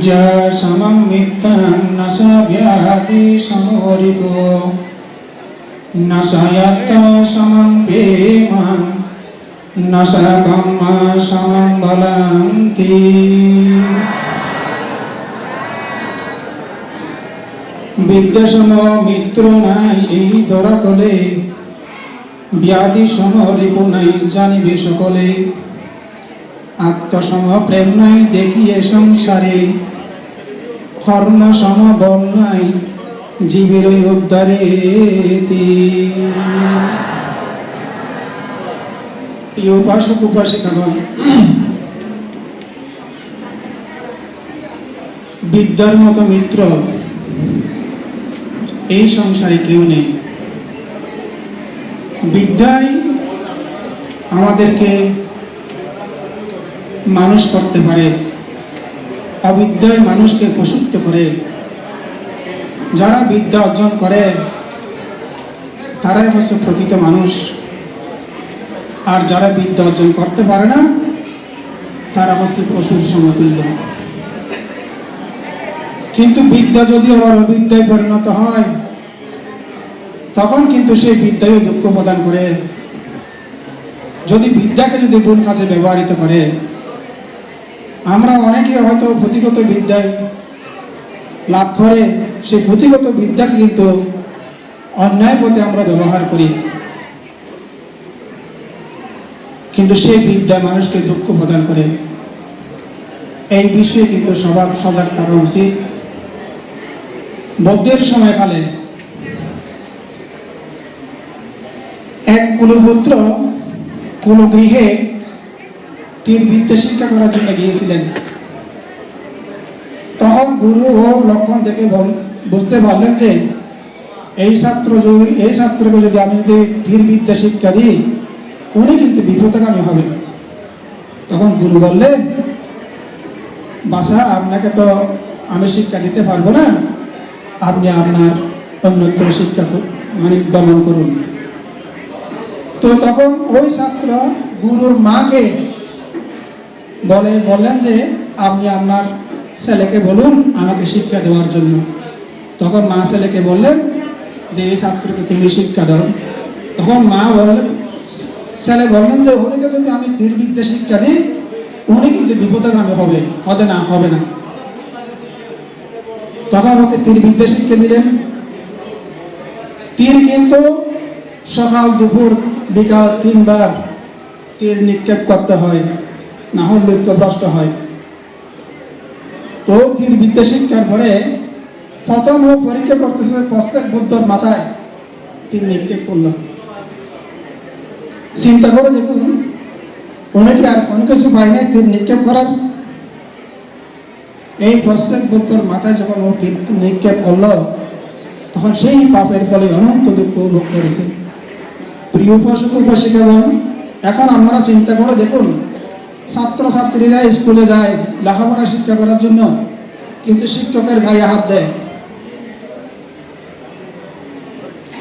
বিদ্যা সমম মিত্তাং নশা ব্যাধি সমরিপ নশায়ত্ত সমম প্রেমং নশা কম্ম সমম বলন্তি। বিদ্যাসম মিত্র নাই এই দরাতলে ব্যাধি সম রিপু নাই জানিবে সকলে। আত্মসম প্রেম নাই দেখিয়ে সংসারে। কর্ম সম নাই, জীবের উদ্ধারে প্রিয় উপাসক উপাসিকাগণ, বিদ্যার মতো মিত্র, এই সংসারে কেউ নেই। বিদ্যাই আমাদেরকে মানুষ করতে পারে। অবিদ্যায় মানুষকে পশুত্ব করে। যারা বিদ্যা অর্জন করে, তারাই হচ্ছে প্রকৃত মানুষ। আর যারা বিদ্যা অর্জন করতে পারে না, তারা হচ্ছে পশুর সমতুল্য। কিন্তু বিদ্যা যদি আবার অবিদ্যায় পরিণত হয়, তখন কিন্তু সেই বিদ্যায় দুঃখ প্রদান করে। যদি বিদ্যাকে যদি ভুল কাজে ব্যবহৃত করে আমরা অনেকে হয়তো পুঁথিগত বিদ্যায় লাভ করে, সেই পুঁথিগত বিদ্যাকে কিন্তু অন্যায় পথে আমরা ব্যবহার করি। কিন্তু সেই বিদ্যা মানুষকে দুঃখ প্রদান করে। এই বিষয়ে কিন্তু সবার সজাগ থাকা উচিত। বৌদ্ধের সময়কালে এক কুলপুত্র কুলগৃহে তীর বিদ্যা শিক্ষা করার জন্য গিয়েছিলেন। তখন গুরু ও লক্ষণ দেখে বুঝতে পারলেন যে, এই ছাত্র যদি, এই ছাত্রকে যদি আমি যদি তীর বিদ্যা শিক্ষা দিই, উনি কিন্তু বিপদগামী হবে। তখন গুরু বললেন বাসা আপনাকে তো আমি শিক্ষা দিতে পারব না। আপনি আপনার অন্যত্র শিক্ষা মানে গমন করুন। তো তখন ওই ছাত্র গুরুর মাকে বলে বললেন যে, আপনি আপনার ছেলেকে বলুন আমাকে শিক্ষা দেওয়ার জন্য। তখন মা ছেলেকে বললেন যে, এই ছাত্রকে তুমি শিক্ষা দাও। তখন মা বললেন, ছেলে বললেন যে উনিকে যদি আমি তীর বিদ্যা শিক্ষা দিই, উনি কিন্তু বিপদগামী হবে হবে না হবে না। তখন ওকে তীর বিদ্যা শিক্ষা দিলেন। তীর কিন্তু সকাল, দুপুর, বিকাল তিনবার তীর নিক্ষেপ করতে হয়। না হলে তো লক্ষ্যভ্রষ্ট হয়। তো তীর বিদ্যা শিক্ষার পরে প্রথম ও পরীক্ষা করতেছিল পশ্চাৎ বুদ্ধর মাথায় তীর নিক্ষেপ করল। চিন্তা করে দেখুন, অনেকে আর কোনো কিছু পায় নাই তীর নিক্ষেপ করার। এই পশ্চাৎ বুদ্ধর মাথায় যখন ও তীর নিক্ষেপ করল, তখন সেই পাপের ফলে অনন্ত দুঃখ ভোগ করেছে। প্রিয় উপাসক, উপাসিকাগণ, এখন আমরা চিন্তা করে দেখুন ছাত্রছাত্রীরা স্কুলে যায়, লেখাপড়া শিক্ষা করার জন্য, কিন্তু শিক্ষকের গায়ে হাত দেয়।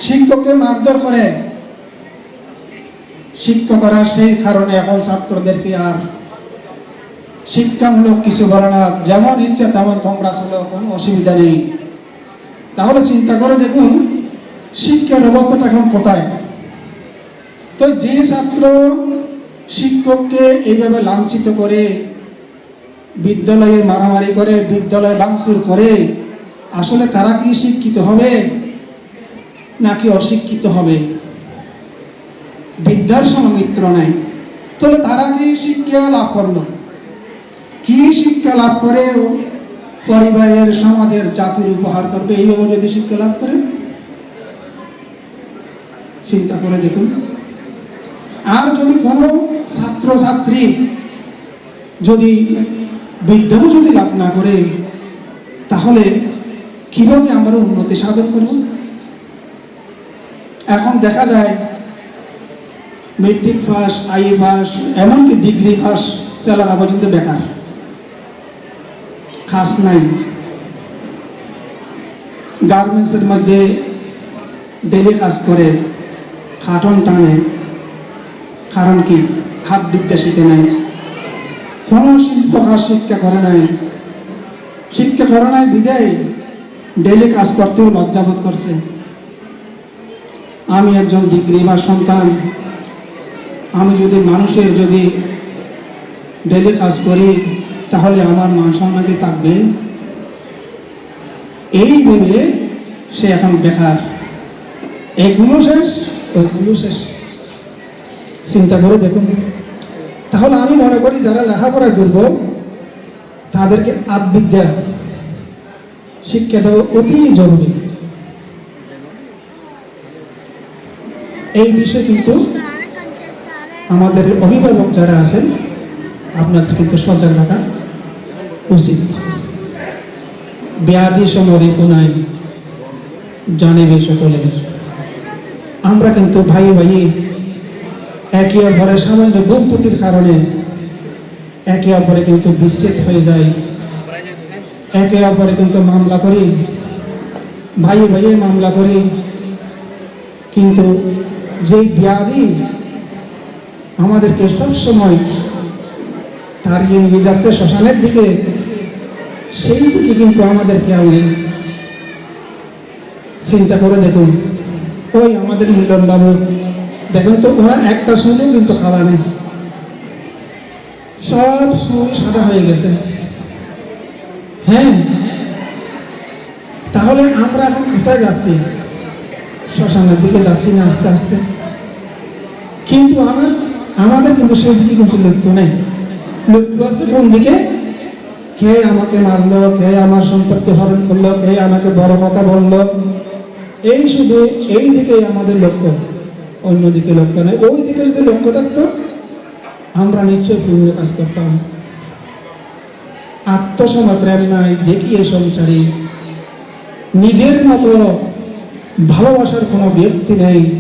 শিক্ষককে মারধর করে। শিক্ষকরা সেই কারণে এখন ছাত্রদেরকে আর শিক্ষামূলক কিছু বলে না। যেমন ইচ্ছে তেমন তোমরা চলো কোনো অসুবিধা নেই। তাহলে চিন্তা করে দেখুন, শিক্ষার অবস্থাটা এখন কোথায়? তো যে ছাত্র শিক্ষককে এইভাবে লাঞ্ছিত করে, বিদ্যালয়ে মারামারি করে, বিদ্যালয়ে ভাঙচুর করে, আসলে তারা কি শিক্ষিত হবে নাকি অশিক্ষিত হবে? বিদ্যার সমমিত্র নাই। তাহলে তারা কি শিক্ষা লাভ করল? কি শিক্ষা লাভ করে পরিবারের সমাজের জাতির উপহার করবে এইভাবে যদি শিক্ষা লাভ করে? চিন্তা করে দেখুন। আর যদি কোনো ছাত্র ছাত্রী যদি বিদ্যাও যদি লাভ না করে, তাহলে কীভাবে আমরা উন্নতি সাধন করব? এখন দেখা যায় মেট্রিক পাস আই পাস এমনকি ডিগ্রি পাস ছেলেরা পর্যন্ত বেকার। খাস নাই। গার্মেন্টসের মধ্যে ডেলি কাজ করে, খাটন টানে। কারণ কি? হাত বিদ্যা শিখে নাই। কোনো শিল্প কাজ শিক্ষা করে নাই। শিক্ষা করে নাই বিদায়। ডেলি কাজ করতেও লজ্জাবোধ করছে। আমি একজন ডিগ্রি বা সন্তান। আমি যদি মানুষের যদি ডেলি কাজ করি, তাহলে আমার মান সম্মান কি থাকবে? এই ভেবে সে এখন বেকার। এগুলো শেষ ওইগুলো শেষ। চিন্তা করে দেখুন। তাহলে আমি মনে করি যারা লেখাপড়ায় দুর্বল, তাদেরকে আববিদ্যা শিক্ষা দেওয়া অতি জরুরি। এই বিষয়ে কিন্তু আমাদের অভিভাবক যারা আছেন, আপনাদের কিন্তু সজাগ রাখা উচিত। ব্যাধি সমরি কোনায় জানেবে সকলে। আমরা কিন্তু ভাই ভাই একে অপরের সামান্য ভুলপুতির কারণে একে অপরে কিন্তু বিচ্ছেদ হয়ে যায়। একে অপরে কিন্তু মামলা করি ভাই ভাইয়ে মামলা করি, কিন্তু যেই ব্যাধি আমাদেরকে সবসময় তাড়িয়ে নিয়ে যাচ্ছে শ্মশানের দিকে, সেই দিকে কিন্তু আমাদের কেউ নেই চিন্তা করে দেখুন, ওই আমাদের মিলন বাবু দেখুন তো, ওরা একটা সুযোগ কিন্তু খাওয়া নেই। সব সুর সাদা হয়ে গেছে। হ্যাঁ? তাহলে আমরা এখন কোথায় যাচ্ছি? শ্মশানের দিকে যাচ্ছি না আস্তে আস্তে। কিন্তু আমার, আমাদের কিন্তু সেই দিকে কিন্তু লক্ষ্য নেই। লক্ষ্য আছে কোন দিকে? কে আমাকে মারলো, কে আমার সম্পত্তি হরণ করল, কে আমাকে বড় কথা বলল? এই শুধু এই দিকেই আমাদের লক্ষ্য। অন্যদিকে লক্ষ্য নেই। ওই দিকে যদি লক্ষ্য থাকতো, আমরা নিশ্চয় পূর্ণ কাজ করতাম। আত্মসমপ্রেম নাই, দেখিয়ে সংসারী। নিজের মতো ভালোবাসার কোনো ব্যক্তি নেই।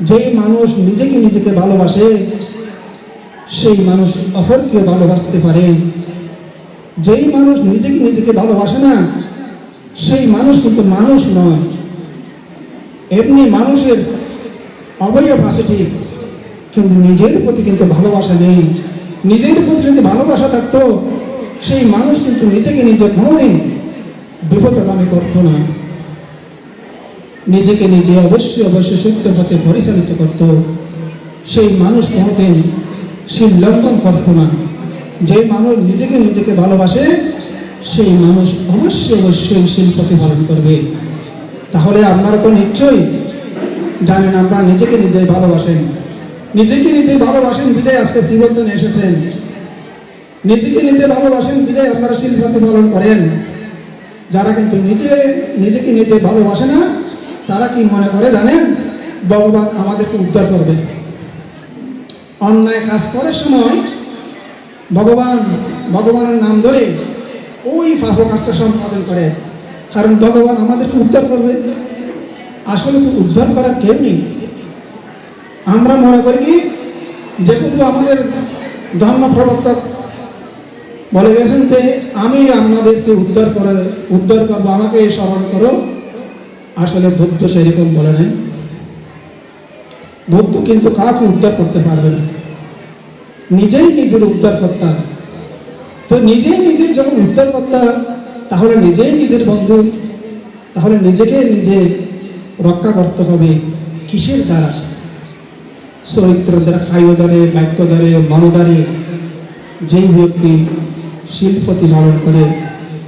যেই মানুষ নিজেকে নিজেকে ভালোবাসে, সেই মানুষ অপরকে ভালোবাসতে পারে। যেই মানুষ নিজেকে নিজেকে ভালোবাসে না, সেই মানুষ কিন্তু মানুষ নয়। এমনি মানুষের অবয়ব আছে ঠিক কিন্তু নিজের প্রতি কিন্তু ভালোবাসা নেই। নিজের প্রতি যদি ভালোবাসা থাকতো, সেই মানুষ কিন্তু নিজেকে নিজে কোনোদিন বিপদগামী করতো না। নিজেকে নিজে অবশ্যই অবশ্যই সত্য পথে পরিচালিত করত। সেই মানুষ কোনোদিন সেই লঙ্ঘন করতো না। যে মানুষ নিজেকে নিজেকে ভালোবাসে, সেই মানুষ অবশ্যই অবশ্যই শিল্পকে পালন করবে। তাহলে আপনারা তো নিশ্চয়ই জানেন, আপনারা নিজেকে নিজে ভালোবাসেন। নিজেকে নিজে ভালোবাসেন, বিদায় আজকে শিবন্দনে এসেছেন। নিজেকে নিজে ভালোবাসেন, বিদায় আপনারা শিল্পকে পালন করেন। যারা কিন্তু নিজে, নিজেকে নিজে ভালোবাসে না, তারা কি মনে করে জানেন? ভগবান আমাদেরকে উদ্ধার করবে। অন্যায় কাজ করার সময় ভগবান, ভগবানের নাম ধরে ওই পাপ কাজটা সম্পাদন করে। কারণ ভগবান আমাদেরকে উদ্ধার করবে। আসলে তো উদ্ধার করার কেউ নেই। আমরা মনে করি কি যেহেতু আমাদের ধর্ম প্রবর্তক বলে গেছেন যে, আমি আপনাদেরকে উদ্ধার করে, উদ্ধার করব, আমাকে স্মরণ করো। আসলে বুদ্ধ সেরকম বলে নাই। বুদ্ধ কিন্তু কাউকে উদ্ধার করতে পারবে না। নিজেই নিজের উদ্ধার করতা তো নিজেই নিজের যখন উদ্ধার করতা তাহলে নিজেই নিজের বন্ধু, তাহলে নিজেকে নিজে রক্ষা করতে হবে, কিসের দ্বারা? চরিত্র যারা খাইও দ্বারে, বাক্য দ্বারে মনোদ্বারে যেই ব্যক্তি শিল্পতি পালন করে,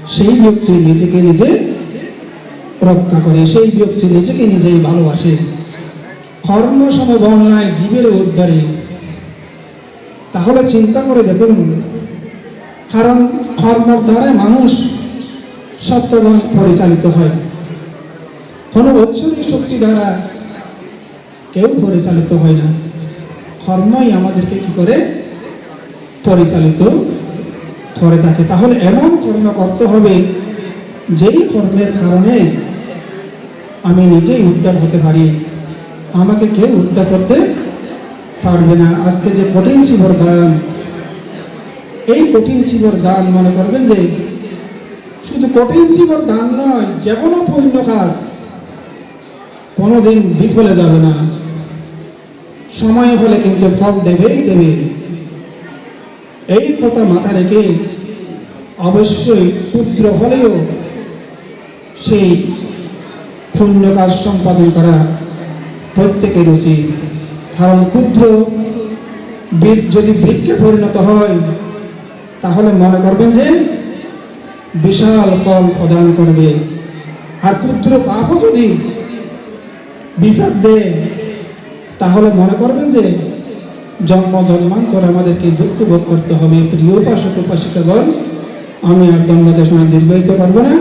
সেই ব্যক্তি নিজেকে নিজে রক্ষা করে, সেই ব্যক্তি নিজেকে নিজেই ভালোবাসে। কর্ম সমবর্ণায় জীবের উদ্ধারে। তাহলে চিন্তা করে দেখুন, কারণ কর্মর দ্বারাই মানুষ সত্যগণ পরিচালিত হয়। কোনো ঐশ্বরিক শক্তি দ্বারা কেউ পরিচালিত হয় না। কর্মই আমাদেরকে কি করে? পরিচালিত করে থাকে। তাহলে এমন কর্ম করতে হবে, যেই কর্মের কারণে আমি নিজেই উদ্ধার হতে পারি। আমাকে কেউ উদ্ধার করতে পারবে না। আজকে যে কঠিন শিবর গান এই কঠিন শিবর গান মনে করবেন যে, শুধু কঠিন শিবর গান নয় যে কোনো পূর্ণ কাজ কোনোদিন বিফলে যাবে না। সময় হলে কিন্তু ফল দেবেই দেবে। এই কথা মাথা রেখে অবশ্যই ক্ষুদ্র হলেও সেই পুণ্য কাজ সম্পাদন করা প্রত্যেকের উচিত। কারণ ক্ষুদ্র বীর যদি বৃক্ষে পরিণত হয়, তাহলে মনে করবেন যে বিশাল ফল প্রদান করবে। আর ক্ষুদ্র পাপও যদি বিপদ দেয় তাহলে মনে করবেন যে জন্ম, জন্মান্তর আমাদেরকে দুঃখ ভোগ করতে হবে। প্রিয় উপাসক উপাসিকাগণ আমি আর দণ্ডদেশনা দীর্ঘায়িত পারব না।